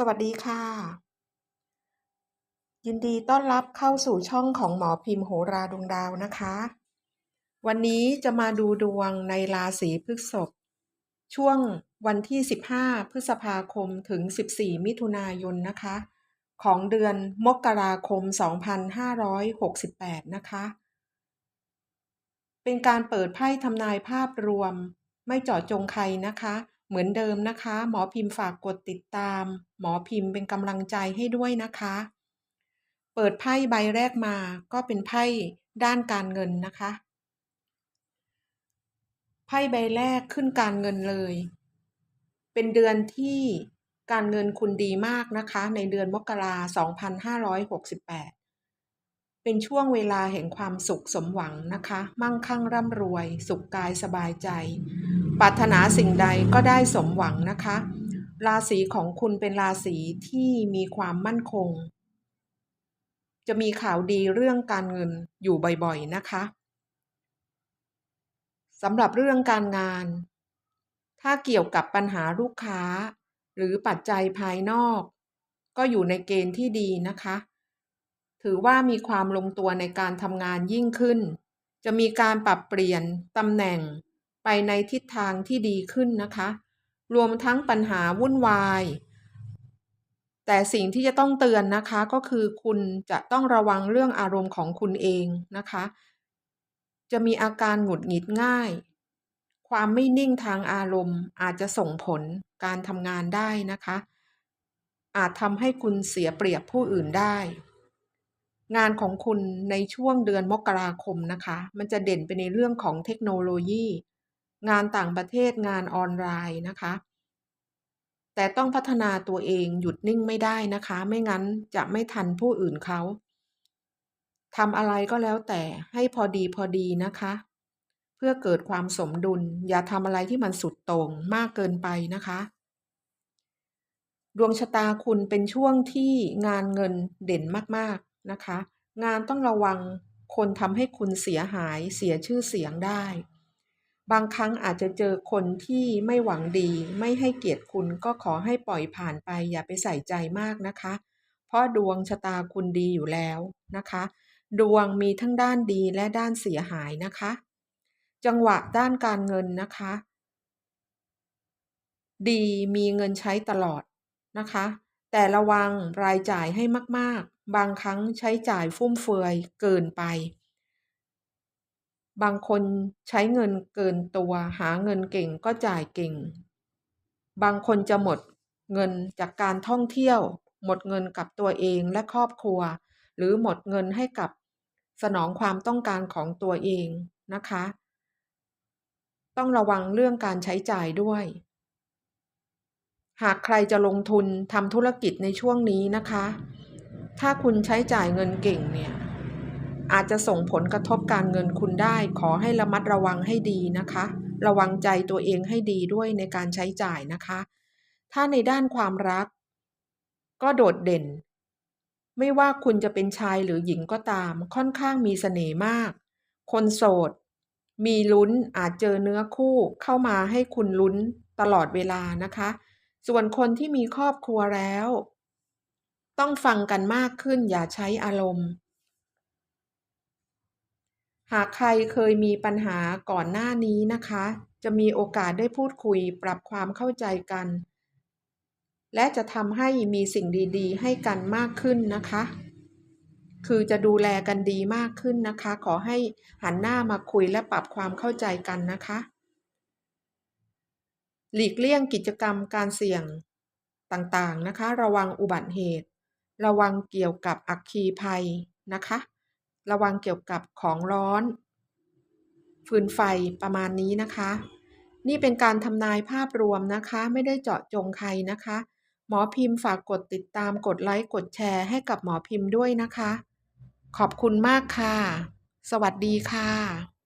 สวัสดีค่ะ ยินดีต้อนรับเข้าสู่ช่องของหมอพิมพ์โหราดวงดาวนะคะ วันนี้จะมาดูดวงในราศีพฤษภช่วงวันที่ 15 พฤษภาคมถึง 14 มิถุนายนนะคะ ของเดือนมกราคม 2568 นะคะ เป็นการเปิดไพ่ทำนายภาพรวม ไม่เจาะจงใครนะคะ เหมือนเดิมนะคะ หมอพิมพ์ฝากกดติดตาม หมอพิมพ์เป็นกำลังใจให้ด้วยนะคะ เปิดไพ่ใบแรกมาก็เป็นไพ่ด้านการเงินนะคะ ไพ่ใบแรกขึ้นการเงินเลย เป็นเดือนที่การเงินคุณดีมากนะคะ ในเดือนมกรา2568 เป็นช่วงเวลาแห่งความสุขสมหวังนะคะ มั่งคั่งร่ำรวย สุขกายสบายใจ ปรารถนาสิ่งใดก็ได้สมหวังนะคะ ราศีของคุณเป็นราศีที่มีความมั่นคง จะมีข่าวดีเรื่องการเงินอยู่บ่อยๆนะคะสำหรับเรื่องการงาน ถ้าเกี่ยวกับปัญหาลูกค้า หรือปัจจัยภายนอก ก็อยู่ในเกณฑ์ที่ดีนะคะ ถือว่ามีความลงตัวในการทำงานยิ่งขึ้น จะมีการปรับเปลี่ยนตำแหน่ง ไปในทิศทางที่ดีขึ้นนะคะ รวมทั้งปัญหาวุ่นวาย แต่สิ่งที่จะต้องเตือนนะคะก็คือคุณจะต้องระวังเรื่องอารมณ์ของคุณเองนะคะ จะมีอาการหงุดหงิดง่าย ความไม่นิ่งทางอารมณ์อาจจะส่งผลการทำงานได้นะคะ อาจทำให้คุณเสียเปรียบผู้อื่นได้งานของคุณในช่วงเดือนมกราคมนะคะ มันจะเด่นไปในเรื่องของเทคโนโลยี งานต่างประเทศงานออนไลน์นะคะ แต่ต้องพัฒนาตัวเองหยุดนิ่งไม่ได้นะคะ ไม่งั้นจะไม่ทันผู้อื่นเขาทำอะไรก็แล้วแต่ให้พอดีพอดีนะคะ เพื่อเกิดความสมดุล อย่าทำอะไรที่มันสุดโต่งมากเกินไปนะคะ ดวงชะตาคุณเป็นช่วงที่งานเงินเด่นมากๆนะคะ งานต้องระวังคนทำให้คุณเสียหายเสียชื่อเสียงได้ บางครั้งอาจจะเจอคนที่ไม่หวังดี ไม่ให้เกียรติคุณก็ขอให้ปล่อยผ่านไป อย่าไปใส่ใจมากนะคะ เพราะดวงชะตาคุณดีอยู่แล้วนะคะ ดวงมีทั้งด้านดีและด้านเสียหายนะคะ จังหวะด้านการเงินนะคะ ดีมีเงินใช้ตลอดนะคะ แต่ระวังรายจ่ายให้มากๆ บางครั้งใช้จ่ายฟุ่มเฟือยเกินไป บางคนใช้เงินเกินตัวหาเงินเก่งก็จ่ายเก่ง บางคนจะหมดเงินจากการท่องเที่ยว หมดเงินกับตัวเองและครอบครัว หรือหมดเงินให้กับสนองความต้องการของตัวเองนะคะ ต้องระวังเรื่องการใช้จ่ายด้วย หากใครจะลงทุนทำธุรกิจในช่วงนี้นะคะ ถ้าคุณใช้จ่ายเงินเก่งเนี่ย อาจจะส่งผลกระทบการเงินคุณได้ ขอให้ระมัดระวังให้ดีนะคะ ระวังใจตัวเองให้ดีด้วยในการใช้จ่ายนะคะ ถ้าในด้านความรัก ก็โดดเด่น ไม่ว่าคุณจะเป็นชายหรือหญิงก็ตาม ค่อนข้างมีเสน่ห์มาก คนโสด มีลุ้นอาจเจอเนื้อคู่เข้ามาให้คุณลุ้นตลอดเวลานะคะ ส่วนคนที่มีครอบครัวแล้ว ต้องฟังกันมากขึ้นอย่าใช้อารมณ์ หากใครเคยมีปัญหาก่อนหน้านี้นะคะ จะมีโอกาสได้พูดคุยปรับความเข้าใจกัน และจะทำให้มีสิ่งดีๆ ให้กันมากขึ้นนะคะ คือจะดูแลกันดีมากขึ้นนะคะ ขอให้หันหน้ามาคุยและปรับความเข้าใจกันนะคะ หลีกเลี่ยงกิจกรรมการเสี่ยงต่างๆนะคะ ระวังอุบัติเหตุ ระวังเกี่ยวกับอัคคีภัยนะคะ ระวังเกี่ยวกับของร้อน ฟืนไฟประมาณนี้นะคะ นี่เป็นการทำนายภาพรวมนะคะ ไม่ได้เจาะจงใครนะคะ หมอพิมพ์ฝากกดติดตามกดไลค์กดแชร์ให้กับหมอพิมพ์ด้วยนะคะ ขอบคุณมากค่ะ สวัสดีค่ะ